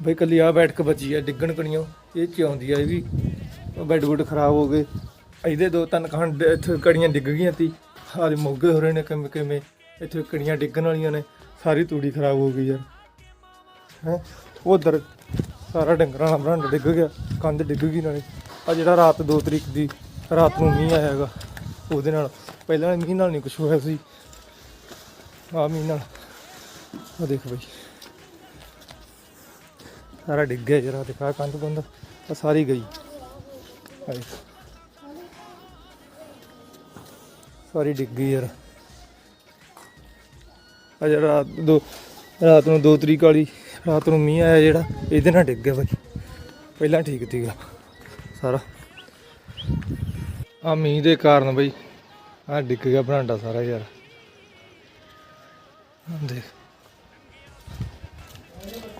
ਬਈ ਕੱਲੀ ਆ ਬੈਠ ਕੇ ਬਚੀ ਆ ਡਿੱਗਣ ਕਣੀਓ ਇਹ ਚ ਆਉਂਦੀ ਆ ਇਹ ਵੀ। ਬੈੱਡ ਬੁੱਡ ਖਰਾਬ ਹੋ ਗਏ। ਇਹਦੇ ਦੋ ਤਿੰਨ ਖੰਡ ਇੱਥੇ ਕੜੀਆਂ ਡਿੱਗ ਗਈਆਂ ਤੀ। ਆਦੇ ਮੋਗੇ ਹੋ ਰਹੇ ਨੇ ਕਿਵੇਂ ਕਿਵੇਂ ਇੱਥੇ ਕੜੀਆਂ ਡਿੱਗਣ ਵਾਲੀਆਂ ਨੇ ਸਾਰੀ ਤੂੜੀ ਖਰਾਬ ਹੋ ਗਈ ਯਾਰ ਹੈ ਉਧਰ ਸਾਰਾ ਡੰਗਰਾਂ ਦਾ ਬਰੰਡ ਡਿੱਗ ਗਿਆ ਕੰਧ ਡਿੱਗ ਗਈ ਨਾਲੇ। ਆ ਜਿਹੜਾ ਰਾਤ 2 ਤਰੀਕ ਦੀ ਰਾਤ ਨੂੰ ਮੀਂਹ ਆਇਆ ਹੈਗਾ ਉਹਦੇ ਨਾਲ। ਪਹਿਲਾਂ ਮੀਂਹ ਨਾਲ ਨਹੀਂ ਕੁਝ ਹੋਇਆ ਸੀ। ਆ ਮੀਂਹ ਨਾਲ। ਆ ਦੇਖ ਬਈ। ਸਾਰਾ ਡਿੱਗ ਗਿਆ ਜਰਾ ਦਿਖਾ ਕੰਧ ਬੰਦ ਆ ਸਾਰੀ ਗਈ। ਸਾਰੀ ਡਿੱਗ ਗਈ ਯਾਰ। ਆ ਜਿਹੜਾ ਰਾਤ ਦੋ, ਰਾਤ ਨੂੰ 2 ਤਰੀਕ ਵਾਲੀ ਰਾਤ ਨੂੰ ਮੀਂਹ ਆਇਆ ਜਿਹੜਾ, ਇਹਦੇ ਨਾਲ ਡਿੱਗ ਗਿਆ ਬਾਈ। ਪਹਿਲਾਂ ਠੀਕ ਸੀਗਾ ਸਾਰਾ। ਆ ਮੀਂਹ ਦੇ ਕਾਰਨ ਬਈ, ਆ ਡਿੱਗ ਗਿਆ ਬਰਾਂਡਾ ਸਾਰਾ ਯਾਰ। ਦੇਖ।